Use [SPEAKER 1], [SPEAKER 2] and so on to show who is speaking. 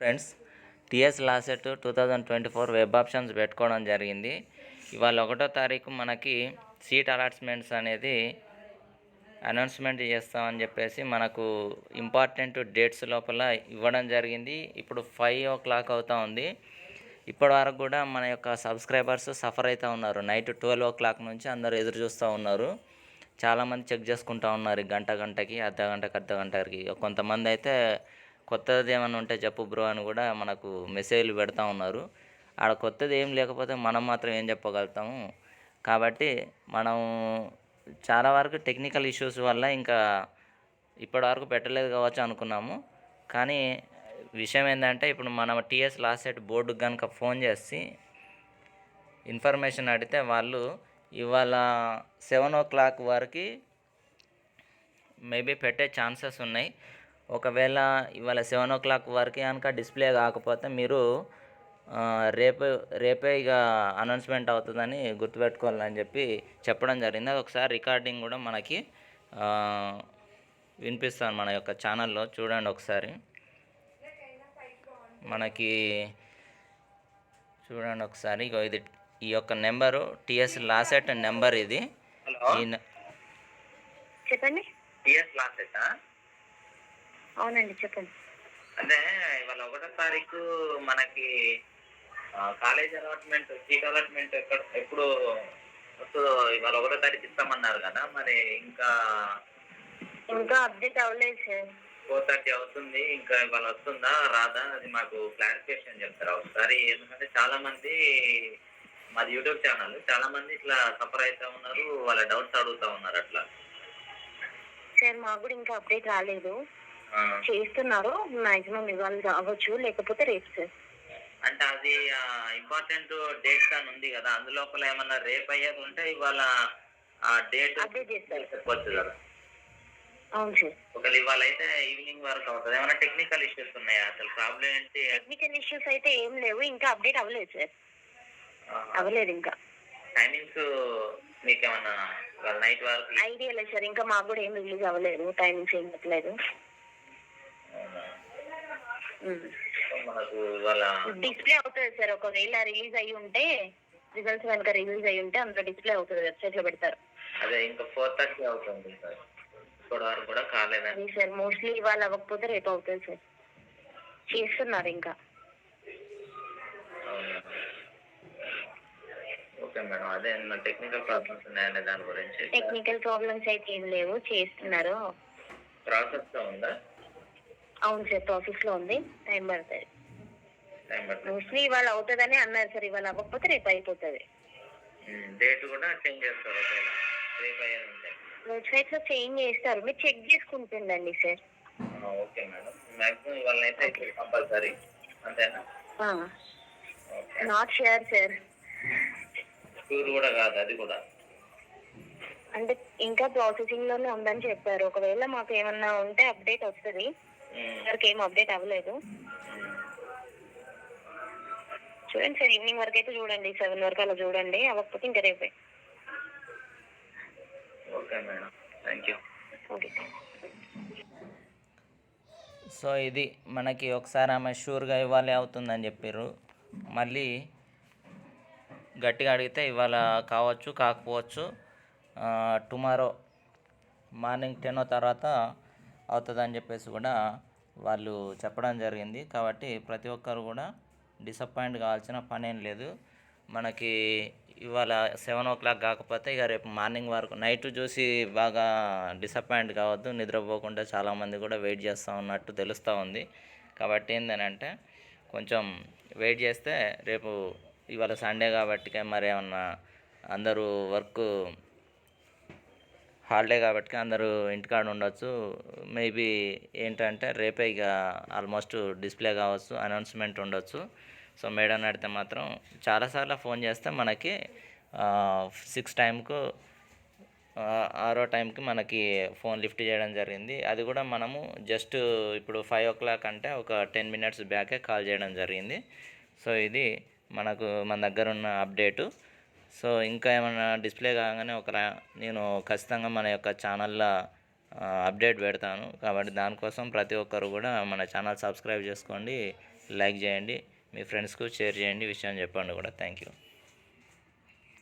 [SPEAKER 1] Friends TS LAWCET two thousand twenty four web options పెట్టుకోవడం జరిగింది. ఇవాళ ఒకటో తారీఖు మనకి సీట్ అలాట్స్మెంట్స్ అనేది అనౌన్స్మెంట్ చేస్తామని చెప్పేసి మనకు ఇంపార్టెంట్ డేట్స్ లోపల ఇవ్వడం జరిగింది. ఇప్పుడు ఫైవ్ ఓ క్లాక్ అవుతూ ఉంది. ఇప్పటి వరకు కూడా మన యొక్క సబ్స్క్రైబర్స్ సఫర్ అవుతూ ఉన్నారు. నైట్ ట్వెల్వ్ ఓ క్లాక్ నుంచి అందరూ ఎదురు చూస్తూ ఉన్నారు. చాలామంది చెక్ చేసుకుంటూ ఉన్నారు గంట గంటకి అర్ధ గంటకి అర్ధ గంటకి. కొంతమంది అయితే కొత్తది ఏమైనా ఉంటే చెప్పు బ్రో అని కూడా మనకు మెసేజ్లు పెడతా ఉన్నారు. ఆడ కొత్తది ఏం లేకపోతే మనం మాత్రం ఏం చెప్పగలుగుతాము. కాబట్టి మనం చాలా వరకు టెక్నికల్ ఇష్యూస్ వల్ల ఇంకా ఇప్పటి వరకు పెట్టలేదు కావచ్చు అనుకున్నాము. కానీ విషయం ఏంటంటే ఇప్పుడు మనం టీఎస్ లాస్ట్ సెట్ బోర్డుకి కనుక ఫోన్ చేసి ఇన్ఫర్మేషన్ అడిగితే వాళ్ళు ఇవాళ సెవెన్ ఓ క్లాక్ వరకు మేబీ పెట్టే ఛాన్సెస్ ఉన్నాయి. ఒకవేళ ఇవాళ సెవెన్ ఓ క్లాక్ వరకు కనుక డిస్ప్లే కాకపోతే మీరు ఆ, రేపు రేపే ఇక అనౌన్స్మెంట్ అవుతుందని గుర్తుపెట్టుకోవాలని చెప్పి చెప్పడం జరిగింది. అది ఒకసారి రికార్డింగ్ కూడా మనకి ఆ, వినిపిస్తాను మన యొక్క ఛానల్లో. చూడండి ఒకసారి. మనకి చూడండి ఒకసారి. ఇగో ఇది ఈ యొక్క నెంబరు టిఎస్ లాసెట్ నెంబర్ ఇది.
[SPEAKER 2] హలో.
[SPEAKER 1] ఈ నె-
[SPEAKER 2] చెప్పండి.
[SPEAKER 1] టిఎస్ లాసెట్?
[SPEAKER 2] అవునండి చెప్పండి.
[SPEAKER 1] అదే ఇవాళ ఒకటో తారీఖు మనకి కాలేజ్ అలాట్మెంట్ సీట్ అలాట్మెంట్ ఎక్కడ ఎప్పుడు ఇవాళ ఒకటో తారీఖు ఇస్తామన్నారు కదా మరి ఇంకా
[SPEAKER 2] ఇంకా అప్డేట్ అవ్వలేదు సార్.
[SPEAKER 1] ఫోర్ థర్టీ అవుతుంది ఇంకా ఇవాళ వస్తుందా రాదా అది మాకు క్లారిఫికేషన్ చెప్తారా ఒకసారి? ఎందుకంటే చాలా మంది మాది యూట్యూబ్ ఛానల్ చాలా మంది ఇట్లా సఫర్ అవుతా ఉన్నారు వాళ్ళ డౌట్స్ అడుగుతా ఉన్నారు అట్లా.
[SPEAKER 2] సార్ మాకు కూడా ఇంకా అప్డేట్ రాలేదు. చేస్తున్నారు. మాక్సిమం ఇవాళ రావచ్చు. లేకపోతే రేపు సార్.
[SPEAKER 1] అంటే అది ఇంపార్టెంట్ డేట్స్ అని ఉంది కదా. అందులోపల ఏమన్నా రేపు అయ్యేది ఉంటే ఇవాళ ఆ డేట్ చెప్పొచ్చు కదా.
[SPEAKER 2] అవును సార్.
[SPEAKER 1] ఒకవేళ ఇవాళ అయితే ఈవినింగ్ వరకు అవుతుంది. ఏమైనా టెక్నికల్ ఇష్యూస్ ఉన్నాయా? అసలు ప్రాబ్లం ఏంటి?
[SPEAKER 2] టెక్నికల్ ఇష్యూస్ అయితే ఏం లేవు. ఇంకా అప్డేట్ అవ్వలేదు సార్. అవ్వలేదు ఇంకా.
[SPEAKER 1] టైమింగ్స్ మీకేమన్నా నైట్ వరకు
[SPEAKER 2] ఐడియా లేదు సార్. ఇంకా మాకు కూడా ఏం రిలీజ్ అవ్వలేదు. టైమింగ్స్ ఏం చెప్పలేదు.
[SPEAKER 1] మనకు
[SPEAKER 2] డిస్ప్లే అవుతుంది సార్. ఒకవేళ రిలీజ్ అయ్యి ఉంటే రిజల్ట్స్ కనుక రిలీజ్ అయ్యి ఉంటే అందులో డిస్ప్లే అవుతుంది వెబ్సైట్లో పెడతారు.
[SPEAKER 1] అదే ఇంకా ఫోర్ థర్టీ అవుతుంది సార్. ఇప్పటి వరకు కూడా కాలేదండి
[SPEAKER 2] సార్ మోస్ట్లీ ఇవాళ అవ్వకపోతే రేపు అవుతుంది సార్. చేస్తున్నారు ఇంకా.
[SPEAKER 1] Okay madam. అదే టెక్నికల్ ప్రాబ్లమ్స్ ఉన్నాయనే దాని గురించి
[SPEAKER 2] టెక్నికల్ ప్రాబ్లమ్స్ అయితే ఏం లేవు. చేస్తున్నారు.
[SPEAKER 1] ప్రాసెస్లో ఉందా?
[SPEAKER 2] అవును సార్ ప్రాసెస్లో ఉంది. టైం పడుతుంది. మోస్ట్లీ ఇవాళ అవుతుందని అన్నారు సార్ ఇవాళ అవ్వకపోతే రేపు అయిపోతుంది.
[SPEAKER 1] డేట్ కూడా చేంజ్ చేస్తారు
[SPEAKER 2] వెబ్సైట్లో చేంజ్ చేస్తారు. మీరు చెక్ చేసుకుంటుండండి సార్.
[SPEAKER 1] Okay madam. మ్యాక్సిమం ఇవాళ అయితే కంపల్సరీ. అంతేనా?
[SPEAKER 2] Not sure sir.
[SPEAKER 1] కూడా కాదు అది కూడా.
[SPEAKER 2] అంటే ఇంకా ప్రాసెసింగ్లోనే ఉందని చెప్పారు. ఒకవేళ మాకు ఏమన్నా ఉంటే అప్డేట్ వస్తుంది. వరకు ఏం అప్డేట్ అవ్వలేదు. చూడండి సార్ ఈవినింగ్ వరకు అయితే చూడండి సెవెన్ వరకు అలా చూడండి అవ్వకపోతే ఇంకా రేపే.
[SPEAKER 1] Okay madam. Thank you
[SPEAKER 2] okay
[SPEAKER 1] so ఇది మనకి ఒకసారి ఆమె షూర్గా ఇవ్వాలి అవుతుందని చెప్పారు మళ్ళీ గట్టిగా అడిగితే ఇవాళ కావచ్చు కాకపోవచ్చు టుమారో మార్నింగ్ టెన్ తర్వాత అవుతుందని చెప్పేసి కూడా వాళ్ళు చెప్పడం జరిగింది. కాబట్టి ప్రతి ఒక్కరు కూడా డిసప్పాయింట్ కావాల్సిన పనేం లేదు. మనకి ఇవాళ సెవెన్ ఓ క్లాక్ కాకపోతే ఇక రేపు మార్నింగ్ వరకు నైట్ చూసి బాగా డిసప్పాయింట్ కావద్దు. నిద్రపోకుండా చాలామంది కూడా వెయిట్ చేస్తూ ఉన్నట్టు తెలుస్తూ ఉంది. కాబట్టి ఏంటంటే కొంచెం వెయిట్ చేస్తే రేపు ఇవాళ సండే కాబట్టి మరి ఏమన్నా అందరూ వర్క్ హాలిడే కాబట్టి అందరూ ఇంటికాడ ఉండొచ్చు. మేబీ ఏంటంటే రేపే ఇక ఆల్మోస్ట్ డిస్ప్లే కావచ్చు అనౌన్స్మెంట్ ఉండొచ్చు. సో మేడం అడిగితే మాత్రం చాలాసార్లు ఫోన్ చేస్తే మనకి సిక్స్ టైంకు ఆరో టైంకి మనకి ఫోన్ లిఫ్ట్ చేయడం జరిగింది. అది కూడా మనము జస్ట్ ఇప్పుడు ఫైవ్ ఓ క్లాక్ అంటే ఒక టెన్ మినిట్స్ బ్యాకే కాల్ చేయడం జరిగింది. సో ఇది మనకు మన దగ్గర ఉన్న అప్డేటు. సో ఇంకా ఏమైనా డిస్ప్లే కాగానే ఒక నేను ఖచ్చితంగా మన యొక్క ఛానల్లో అప్డేట్ పెడతాను. కాబట్టి దానికోసం ప్రతి ఒక్కరు కూడా మన ఛానల్ సబ్స్క్రైబ్ చేసుకోండి లైక్ చేయండి మీ ఫ్రెండ్స్కు షేర్ చేయండి విషయం చెప్పండి కూడా. Thank you